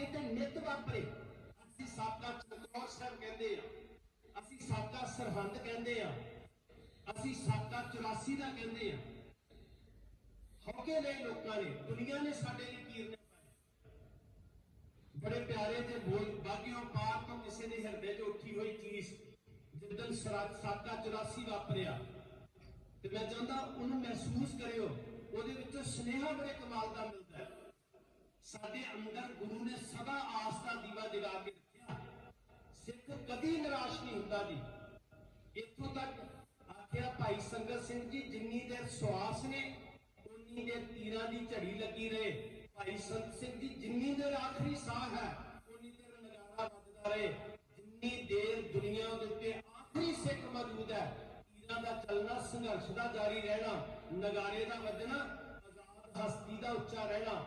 ਸਾਡੇ ਤੇ ਨਿਤ ਵਾਪਰੇ। ਅਸੀਂ ਸਾਬਕਾ ਚਮਕੌਰ ਸਾਹਿਬ ਕਹਿੰਦੇ ਆ। ਅਸੀਂ ਸਾਬਕਾ ਸਰਹੰਦ ਕਹਿੰਦੇ ਆ। ਅਸੀਂ ਸਾਬਕਾ 84 ਦਾ ਕਹਿੰਦੇ ਆ। ਹੌਕੇ ਲਈ ਲੋਕਾਂ ਨੇ, ਦੁਨੀਆ ਨੇ ਸਾਡੇ ਲਈ ਕੀਰਨੇ ਬੜੇ ਪਿਆਰੇ ਤੇ ਬੋਲ ਬਾਗਿਓ ਪਾਰ ਤੋਂ ਕਿਸੇ ਦੇ ਹਿਰਦੇ 'ਚ ਉੱਠੀ ਹੋਈ ਚੀਜ਼ ਜਿੱਦਨ ਸਰਾ- ਸਾਕਾ 84 ਵਾਪਰਿਆ। ਤੇ ਮੈਂ ਚਾਹੁੰਦਾ ਉਹਨੂੰ ਮਹਿਸੂਸ ਕਰਿਓ, ਉਹਦੇ ਵਿੱਚੋਂ ਸਨੇਹਾ ਬੜੇ ਕਮਾਲ ਦਾ ਮਿਲਦਾ। ਸਾਡੇ ਅੰਦਰ ਗੁਰੂ ਨੇ ਸਦਾ ਆਸ ਦਾ ਦੀਵਾ ਜਗਾ ਕੇ ਰੱਖਿਆ। ਸਿੱਖ ਕਦੀ ਨਿਰਾਸ਼ ਨਹੀਂ ਹੁੰਦਾ ਜੀ। ਇੱਥੋਂ ਤੱਕ ਆਖਿਆ, ਭਾਈ ਸੰਗਤ ਸਿੰਘ ਜੀ, ਜਿੰਨੀ ਦੇਰ ਸਵਾਸ ਨੇ ਉਨੀ ਦੇਰ ਤੀਰਾਂ ਦੀ ਝੜੀ ਲੱਗੀ ਰਹੇ। ਭਾਈ ਸੰਤ ਸਿੰਘ ਜੀ, ਜਿੰਨੀ ਦੇਰ ਆਖਰੀ ਸਾਹ ਹੈ ਉਨੀ ਦੇਰ ਨਗਾਰਾ ਵੱਜਦਾ ਰਹੇ। ਜਿੰਨੀ ਦੇਰ ਦੁਨੀਆ ਦੇ ਉੱਤੇ ਆਖਰੀ ਸਿੱਖ ਮੌਜੂਦ ਹੈ, ਤੀਰਾਂ ਦਾ ਚੱਲਣਾ, ਸੰਘਰਸ਼ ਦਾ ਜਾਰੀ ਰਹਿਣਾ ਨਗਾਰੇ ਦਾ ਵੱਜਣਾ, ਆਜ਼ਾਦ ਹਸਤੀ ਦਾ ਉੱਚਾ ਰਹਿਣਾ